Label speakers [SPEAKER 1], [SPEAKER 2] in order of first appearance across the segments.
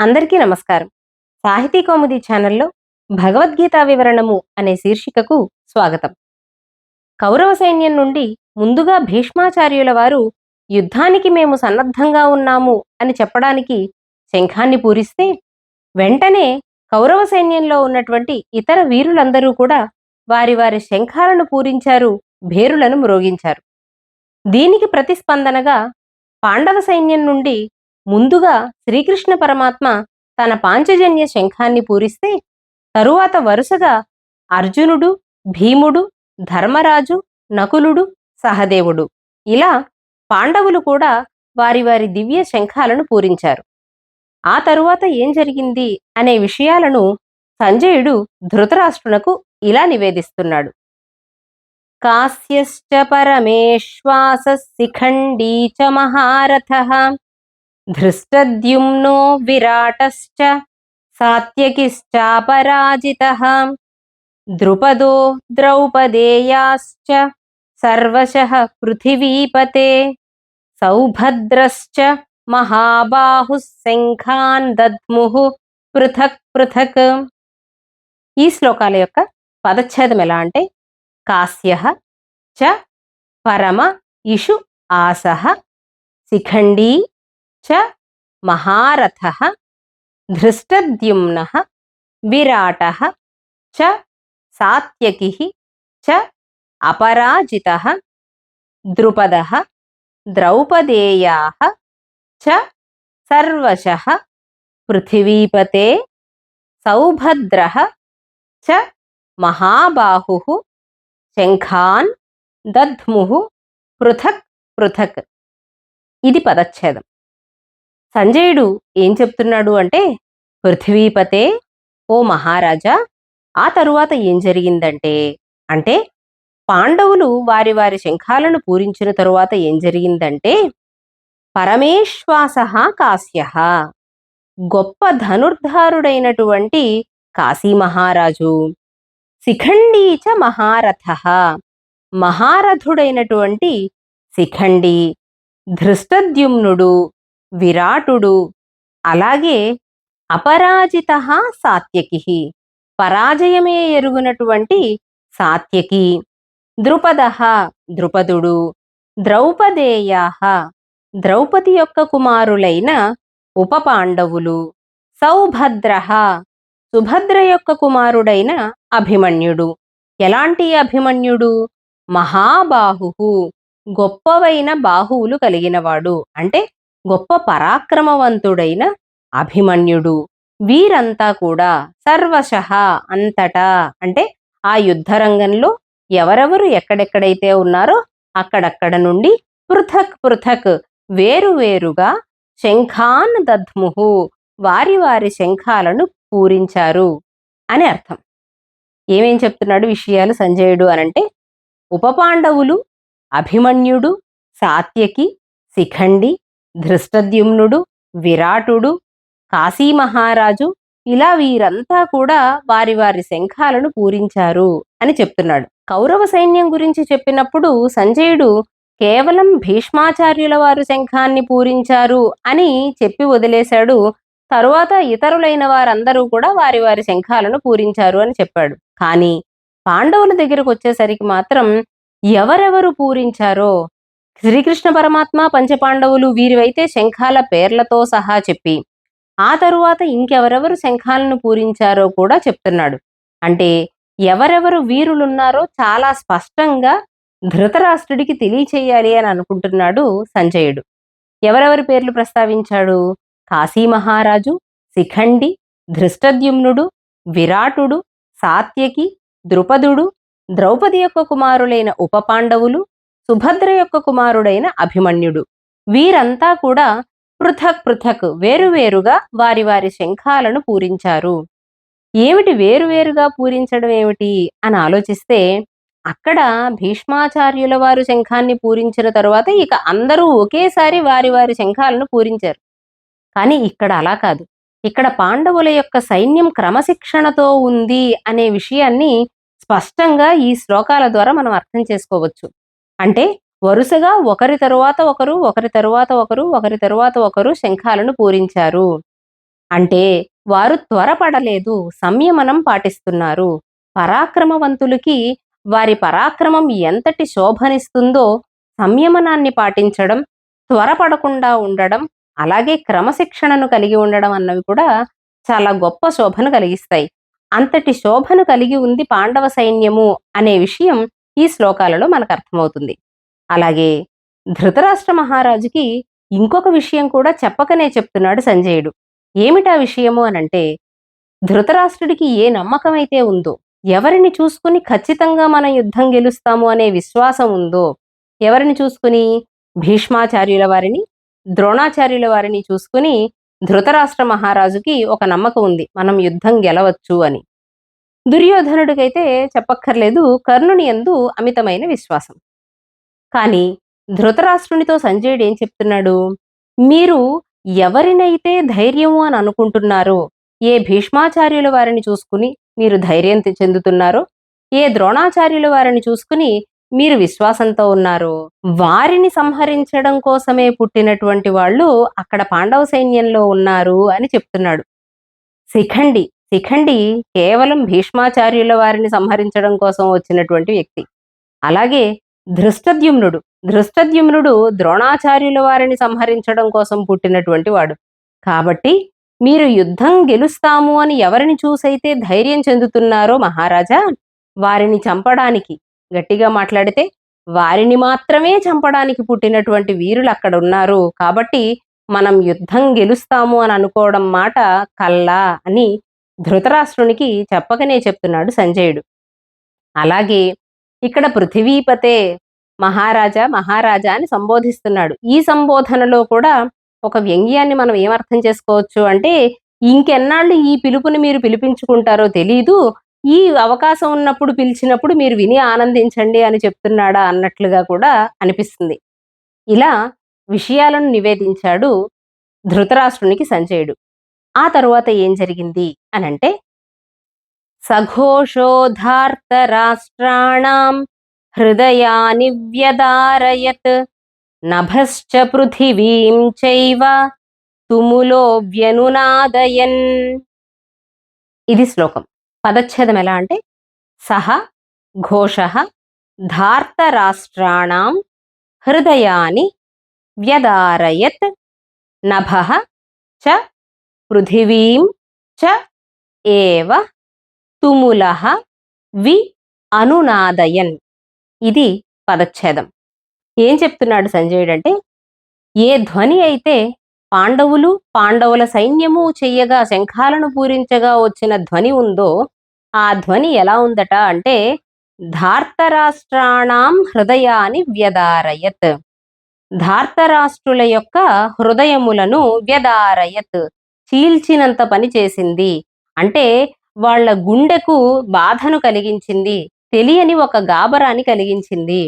[SPEAKER 1] అందరికీ నమస్కారం. సాహితీ కౌముది ఛానల్లో భగవద్గీత వివరణము అనే శీర్షికకు స్వాగతం. కౌరవ సైన్యం నుండి ముందుగా భీష్మాచార్యుల వారు యుద్ధానికి మేము సన్నద్ధంగా ఉన్నాము అని చెప్పడానికి శంఖాన్ని పూరిస్తే వెంటనే కౌరవ సైన్యంలో ఉన్నటువంటి ఇతర వీరులందరూ కూడా వారి వారి శంఖాలను పూరించారు భేరులను మ్రోగించారు. దీనికి ప్రతిస్పందనగా పాండవ సైన్యం నుండి ముందుగా శ్రీకృష్ణ పరమాత్మ తన పాంచజన్య శంఖాన్ని పూరిస్తే తరువాత వరుసగా అర్జునుడు భీముడు ధర్మరాజు నకులుడు సహదేవుడు. ఇలా పాండవులు కూడా వారి వారి దివ్య శంఖాలను పూరించారు. ఆ తరువాత ఏం జరిగింది అనే విషయాలను సంజయుడు ధృతరాష్ట్రునకు ఇలా నివేదిస్తున్నాడు. కాస్యశ్చ పరమేశ్వాస శిఖండీ చ మహారథ ధృష్టద్యుమ్నో విరాటశ్చ సాత్యకిశ్చాపరాజిత ద్రుపదో ద్రౌపదేయాశ్చ సర్వశః పృథివీపతే సౌభద్రశ్చ మహాబాహు శంఖాన్ దద్ముః పృథక్ పృథక్ ఈ శ్లోకాల యొక్క పదచ్ఛేదం ఎలా అంటే కాస్య చ పరమ ఇషు ఆసః శిఖండీ చ మహారథ ధృష్టద్యుమ్న విరాట చ సాత్యకి చ అపరాజిత ద్రుపద ద్రౌపదేయా చ సర్వశ పృథివీపతే సౌభద్ర చ మహాబాహు శంఖాన్ దద్ము పృథక్ పృథక్ ఇది పదచ్ఛేదం సంజయుడు ఏం చెప్తున్నాడు అంటే పృథ్వీపతే ఓ మహారాజా ఆ తరువాత ఏం జరిగిందంటే అంటే పాండవులు వారి వారి శంఖాలను పూరించిన తరువాత ఏం జరిగిందంటే పరమేశ్వాస కాశ్య గొప్ప ధనుర్ధారుడైనటువంటి కాశీ మహారాజు శిఖండీచ మహారథ మహారథుడైనటువంటి శిఖండి ధృష్టద్యుమ్నుడు విరాటుడు. అలాగే అపరాజిత సాత్యకి. పరాజయమే ఎరుగునటువంటి సాత్యకి. ద్రుపద ద్రుపదుడు. ద్రౌపదేయా ద్రౌపది యొక్క కుమారులైన ఉపపాండవులు. సౌభద్ర సుభద్ర యొక్క కుమారుడైన అభిమన్యుడు. ఎలాంటి అభిమన్యుడు? మహాబాహు గొప్పవైన బాహువులు కలిగినవాడు. అంటే గొప్ప పరాక్రమవంతుడైన అభిమన్యుడు. వీరంతా కూడా సర్వశ అంతటా. అంటే ఆ యుద్ధరంగంలో ఎవరెవరు ఎక్కడెక్కడైతే ఉన్నారో అక్కడక్కడ నుండి పృథక్ పృథక్ వేరువేరుగా శంఖాన్ దద్ముహు వారి వారి శంఖాలను పూరించారు అని అర్థం. ఏమేం చెప్తున్నాడు విషయాలు సంజయుడు అనంటే ఉపపాండవులు అభిమన్యుడు సాత్యకి శిఖండి ధృష్టద్యుమ్నుడు విరాటుడు కాశీ మహారాజు ఇలా వీరంతా కూడా వారి వారి శంఖాలను పూరించారు అని చెప్తున్నాడు. కౌరవ సైన్యం గురించి చెప్పినప్పుడు సంజయుడు కేవలం భీష్మాచార్యుల వారు శంఖాన్ని పూరించారు అని చెప్పి వదిలేశాడు. తరువాత ఇతరులైన వారందరూ కూడా వారి వారి శంఖాలను పూరించారు అని చెప్పాడు. కానీ పాండవుల దగ్గరకు వచ్చేసరికి మాత్రం ఎవరెవరు పూరించారో శ్రీకృష్ణ పరమాత్మ పంచపాండవులు వీరివైతే శంఖాల పేర్లతో సహా చెప్పి ఆ తరువాత ఇంకెవరెవరు శంఖాలను పూరించారో కూడా చెప్తున్నాడు. అంటే ఎవరెవరు వీరులున్నారో చాలా స్పష్టంగా ధృతరాష్ట్రుడికి తెలియచేయాలి అని అనుకుంటున్నాడు సంజయుడు. ఎవరెవరి పేర్లు ప్రస్తావించాడు? కాశీ మహారాజు శిఖండి ధృష్టద్యుమ్నుడు విరాటుడు సాత్యకి ద్రుపదుడు ద్రౌపది యొక్క కుమారులైన ఉపపాండవులు సుభద్ర యొక్క కుమారుడైన అభిమన్యుడు. వీరంతా కూడా పృథక్ పృథక్ వేరువేరుగా వారి వారి శంఖాలను పూరించారు. ఏమిటి వేరువేరుగా పూరించడం ఏమిటి అని ఆలోచిస్తే అక్కడ భీష్మాచార్యుల వారు శంఖాన్ని పూరించిన తరువాత ఇక అందరూ ఒకేసారి వారి వారి శంఖాలను పూరించారు. కానీ ఇక్కడ అలా కాదు. ఇక్కడ పాండవుల యొక్క సైన్యం క్రమశిక్షణతో ఉంది అనే విషయాన్ని స్పష్టంగా ఈ శ్లోకాల ద్వారా మనం అర్థం చేసుకోవచ్చు. అంటే వరుసగా ఒకరి తరువాత ఒకరు ఒకరి తరువాత ఒకరు ఒకరి తరువాత ఒకరు శంఖాలను పూరించారు. అంటే వారు త్వరపడలేదు సంయమనం పాటిస్తున్నారు. పరాక్రమవంతులకి వారి పరాక్రమం ఎంతటి శోభనిస్తుందో సంయమనాన్ని పాటించడం త్వరపడకుండా ఉండడం అలాగే క్రమశిక్షణను కలిగి ఉండడం అన్నవి కూడా చాలా గొప్ప శోభను కలిగిస్తాయి. అంతటి శోభను కలిగి ఉంది పాండవ సైన్యము అనే విషయం ఈ శ్లోకాలలో మనకు అర్థమవుతుంది. అలాగే ధృతరాష్ట్ర మహారాజుకి ఇంకొక విషయం కూడా చెప్పకనే చెప్తున్నాడు సంజయుడు. ఏమిటా విషయము అనంటే ధృతరాష్ట్రుడికి ఏ నమ్మకం అయితే ఉందో ఎవరిని చూసుకుని ఖచ్చితంగా మన యుద్ధం గెలుస్తాము అనే విశ్వాసం ఉందో ఎవరిని చూసుకుని భీష్మాచార్యుల వారిని ద్రోణాచార్యుల వారిని చూసుకుని ధృతరాష్ట్ర మహారాజుకి ఒక నమ్మకం ఉంది. మనం యుద్ధం గెలవచ్చు అని. దుర్యోధనుడికైతే చెప్పక్కర్లేదు. కర్ణుని ఎందు అమితమైన విశ్వాసం. కానీ ధృతరాష్ట్రునితో సంజయుడు ఏం చెప్తున్నాడు? మీరు ఎవరినైతే ధైర్యము అని అనుకుంటున్నారో ఏ భీష్మాచార్యుల వారిని చూసుకుని మీరు ధైర్యం చెందుతున్నారో ఏ ద్రోణాచార్యుల వారిని చూసుకుని మీరు విశ్వాసంతో ఉన్నారు వారిని సంహరించడం కోసమే పుట్టినటువంటి వాళ్ళు అక్కడ పాండవ సైన్యంలో ఉన్నారు అని చెప్తున్నాడు. శిఖండి శిఖండి కేవలం భీష్మాచార్యుల వారిని సంహరించడం కోసం వచ్చినటువంటి వ్యక్తి. అలాగే ధృష్టద్యుమ్నుడు ధృష్టద్యుమ్నుడు ద్రోణాచార్యుల వారిని సంహరించడం కోసం పుట్టినటువంటి వాడు. కాబట్టి మీరు యుద్ధం గెలుస్తాము అని ఎవరిని చూసైతే ధైర్యం చెందుతున్నారో మహారాజా వారిని చంపడానికి గట్టిగా మాట్లాడితే వారిని మాత్రమే చంపడానికి పుట్టినటువంటి వీరులు అక్కడ ఉన్నారు. కాబట్టి మనం యుద్ధం గెలుస్తాము అని అనుకోవడం మాట కల్లా అని ధృతరాష్ట్రునికి చెప్పకనే చెప్తున్నాడు సంజయుడు. అలాగే ఇక్కడ పృథివీపతే మహారాజా మహారాజా అని సంబోధిస్తున్నాడు. ఈ సంబోధనలో కూడా ఒక వ్యంగ్యాన్ని మనం ఏమర్థం చేసుకోవచ్చు అంటే ఇంకెన్నాళ్ళు ఈ పిలుపుని మీరు పిలిపించుకుంటారో తెలీదు ఈ అవకాశం ఉన్నప్పుడు పిలిచినప్పుడు మీరు విని ఆనందించండి అని చెప్తున్నాడా అన్నట్లుగా కూడా అనిపిస్తుంది. ఇలా విషయాలను నివేదించాడు ధృతరాష్ట్రునికి సంజయుడు. ఆ తరువాత ఏం జరిగింది అనంటే సఘోషోధార్త రాష్ట్రాణం హృదయాని వ్యదారయత్ నభశ్చ పృథివీం చైవ తుములో వ్యనునాదయన్. ఇది శ్లోకం. పదచ్ఛేదం ఎలా అంటే సహ ఘోష ధార్తరాష్ట్రాణం హృదయాని వ్యదారయత్ నభ చ పృథివీం చ ఏవ తుముల వి అనునాదయన్. ఇది పదచ్ఛేదం. ఏం చెప్తున్నాడు సంజయుడు అంటే ఏ ధ్వని అయితే పాండవులు పాండవుల సైన్యము చెయ్యగా శంఖాలను పూరించగా వచ్చిన ధ్వని ఉందో ఆ ధ్వని ఎలా ఉందట అంటే ధార్తరాష్ట్రాణం హృదయాన్ని వ్యదారయత్ ధార్తరాష్ట్రుల యొక్క హృదయములను వ్యదారయత్ చీల్చినంత పని చేసింది. అంటే వాళ్ళ గుండెకు బాధను కలిగించింది. తెలియని ఒక గాబరాని కలిగించింది.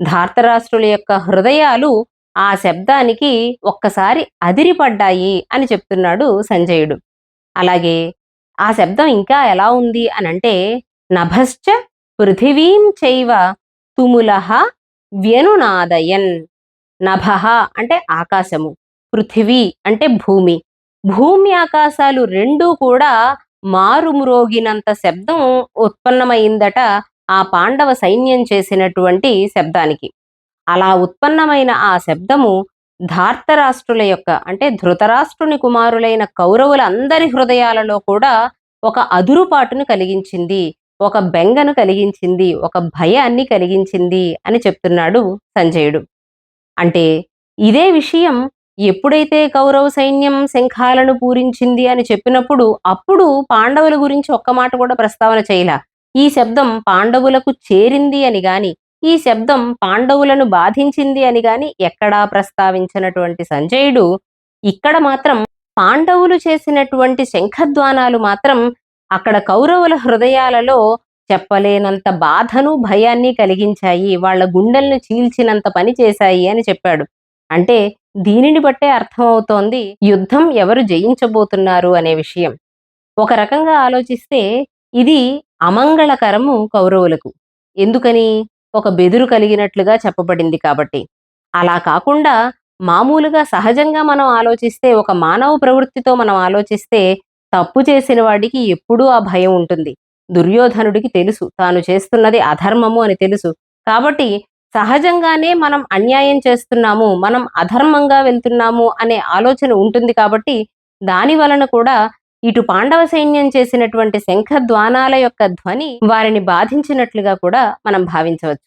[SPEAKER 1] ధార్తరాష్ట్రుల యొక్క హృదయాలు ఆ శబ్దానికి ఒక్కసారి అదిరిపడ్డాయి అని చెప్తున్నాడు సంజయుడు. అలాగే ఆ శబ్దం ఇంకా ఎలా ఉంది అనంటే నభశ్చ పృథివీం చైవ తుములహ వ్యనునాదయన్. నభః అంటే ఆకాశము పృథివీ అంటే భూమి. భూమి ఆకాశాలు రెండూ కూడా మారుమ్రోగినంత శబ్దం ఉత్పన్నమైందట ఆ పాండవ సైన్యం చేసినటువంటి శబ్దానికి. అలా ఉత్పన్నమైన ఆ శబ్దము ధార్తరాష్ట్రుల యొక్క అంటే ధృతరాష్ట్రుని కుమారులైన కౌరవులందరి హృదయాలలో కూడా ఒక అదురుపాటును కలిగించింది ఒక బెంగను కలిగించింది ఒక భయాన్ని కలిగించింది అని చెప్తున్నాడు సంజయుడు. అంటే ఇదే విషయం ఎప్పుడైతే కౌరవ సైన్యం శంఖాలను పూరించింది అని చెప్పినప్పుడు అప్పుడు పాండవుల గురించి ఒక్క మాట కూడా ప్రస్తావన చేయలా. ఈ శబ్దం పాండవులకు చేరింది అని గాని ఈ శబ్దం పాండవులను బాధించింది అని గాని ఎక్కడా ప్రస్తావించినటువంటి సంజయుడు ఇక్కడ మాత్రం పాండవులు చేసినటువంటి శంఖధ్వానాలు మాత్రం అక్కడ కౌరవుల హృదయాలలో చెప్పలేనంత బాధను భయాన్ని కలిగించాయి వాళ్ళ గుండెలను చీల్చినంత పని చేశాయి అని చెప్పాడు. అంటే దీనిని బట్టే అర్థమవుతోంది యుద్ధం ఎవరు జయించబోతున్నారు అనే విషయం. ఒక రకంగా ఆలోచిస్తే ఇది అమంగళకరము కౌరవులకు. ఎందుకని? ఒక బెదురు కలిగినట్లుగా చెప్పబడింది కాబట్టి. అలా కాకుండా మామూలుగా సహజంగా మనం ఆలోచిస్తే ఒక మానవ ప్రవృత్తితో మనం ఆలోచిస్తే తప్పు చేసిన వాడికి ఎప్పుడూ ఆ భయం ఉంటుంది. దుర్యోధనుడికి తెలుసు తాను చేస్తున్నది అధర్మము అని తెలుసు. కాబట్టి సహజంగానే మనం అన్యాయం చేస్తున్నాము మనం అధర్మంగా వెళ్తున్నాము అనే ఆలోచన ఉంటుంది కాబట్టి దాని వలన కూడా ఇటు పాండవ సైన్యం చేసినటువంటి శంఖద్వానాల యొక్క ధ్వని వారిని బాధించినట్లుగా కూడా మనం భావించవచ్చు.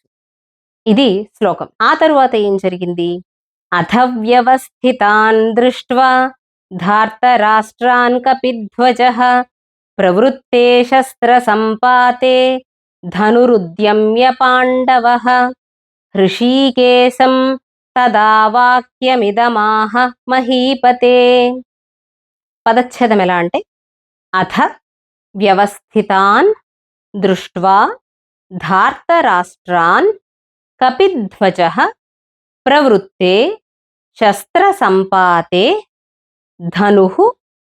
[SPEAKER 1] ఇది శ్లోకం. ఆ తరువాత ఏం జరిగింది? అథవ్యవస్థితాన్ దృష్ట్వా ధార్తరాష్ట్రాన్ కపిధ్వజ ప్రవృత్తే శస్త్ర సంపాతే ధనురుద్యమ్య పాండవ హృషీకేశం తదా వాక్యమిదమాహ మహీపతే పదచ్ఛేదం ఎలా అంటే అథ వ్యవస్థితాన్ దృష్ట్వా ధార్తరాష్ట్రాన్ కపిధ్వజ ప్రవృత్తే శస్త్రసంపాతే ధను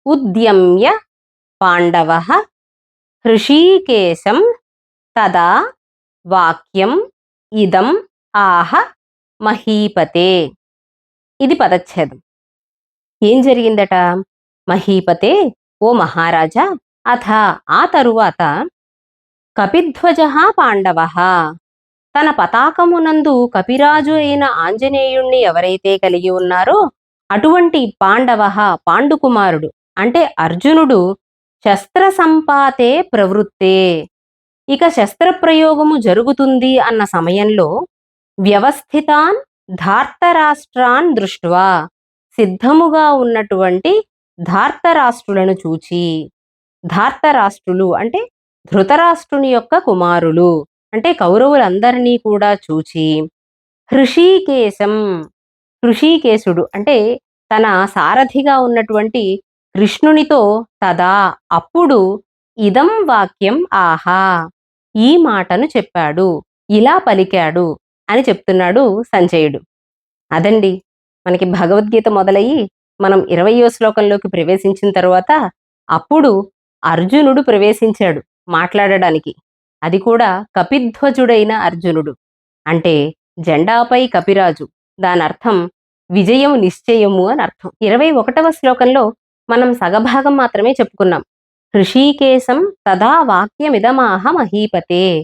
[SPEAKER 1] ఉద్యమ్య పాండవ హృషీకేశం తదా వాక్యం ఇదం ఆహ మహీపతే. ఇది పదచ్ఛేదం. ఏం జరిగిందట? మహీపతే ఓ మహారాజా అథ ఆ తరువాత కపిధ్వజ పాండవ. తన పతాకమునందు కపిరాజు అయిన ఆంజనేయుణ్ణి ఎవరైతే కలిగి ఉన్నారో అటువంటి పాండవ పాండుకుమారుడు అంటే అర్జునుడు శస్త్ర సంపాతే ప్రవృత్తే. ఇక శస్త్రప్రయోగము జరుగుతుంది అన్న సమయంలో వ్యవస్థితాన్ ధార్తరాష్ట్రాన్ దృష్ట్వా. సిద్ధముగా ఉన్నటువంటి ధార్తరాష్ట్రులను చూచి. ధార్తరాష్ట్రులు అంటే ధృతరాష్ట్రుని యొక్క కుమారులు. అంటే కౌరవులందరినీ కూడా చూచి. హృషీకేశం హృషీకేశుడు అంటే తన సారథిగా ఉన్నటువంటి కృష్ణునితో తదా అప్పుడు ఇదం వాక్యం ఆహా. ఈ మాటను చెప్పాడు. ఇలా పలికాడు. అని చెప్తున్నాడు సంజయుడు. అదండి మనకి భగవద్గీత మొదలయ్యి మనం ఇరవయో శ్లోకంలోకి ప్రవేశించిన తర్వాత అప్పుడు అర్జునుడు ప్రవేశించాడు మాట్లాడడానికి. అది కూడా కపిధ్వజుడైన అర్జునుడు. అంటే జెండాపై కపిరాజు. దానర్థం విజయం నిశ్చయము అని అర్థం. ఇరవై ఒకటవ శ్లోకంలో మనం సగభాగం మాత్రమే చెప్పుకున్నాం. హృషీకేశం తదా వాక్యమిదమాహ మహీపతే.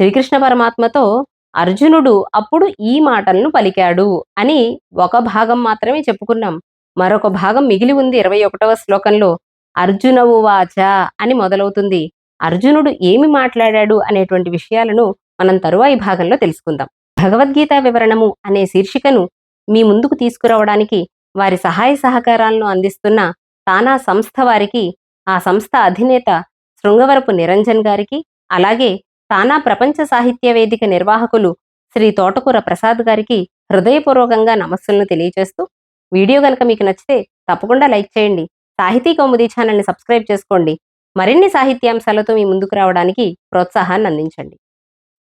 [SPEAKER 1] శ్రీకృష్ణ పరమాత్మతో అర్జునుడు అప్పుడు ఈ మాటలను పలికాడు అని ఒక భాగం మాత్రమే చెప్పుకున్నాం. మరొక భాగం మిగిలి ఉంది ఇరవై ఒకటవ శ్లోకంలో. అర్జునవు వాచ అని మొదలవుతుంది. అర్జునుడు ఏమి మాట్లాడాడు అనేటువంటి విషయాలను మనం తరువాయి భాగంలో తెలుసుకుందాం. భగవద్గీత వివరణము అనే శీర్షికను మీ ముందుకు తీసుకురావడానికి వారి సహాయ సహకారాలను అందిస్తున్న తానా సంస్థ వారికి ఆ సంస్థ అధినేత శృంగవరపు నిరంజన్ గారికి అలాగే తానా ప్రపంచ సాహిత్య వేదిక నిర్వాహకులు శ్రీ తోటకూర ప్రసాద్ గారికి హృదయపూర్వకంగా నమస్సులను తెలియజేస్తూ వీడియో కనుక మీకు నచ్చితే తప్పకుండా లైక్ చేయండి. సాహితీ కౌముది ఛానల్ని సబ్స్క్రైబ్ చేసుకోండి. మరిన్ని సాహిత్యాంశాలతో మీ ముందుకు రావడానికి ప్రోత్సాహాన్ని అందించండి.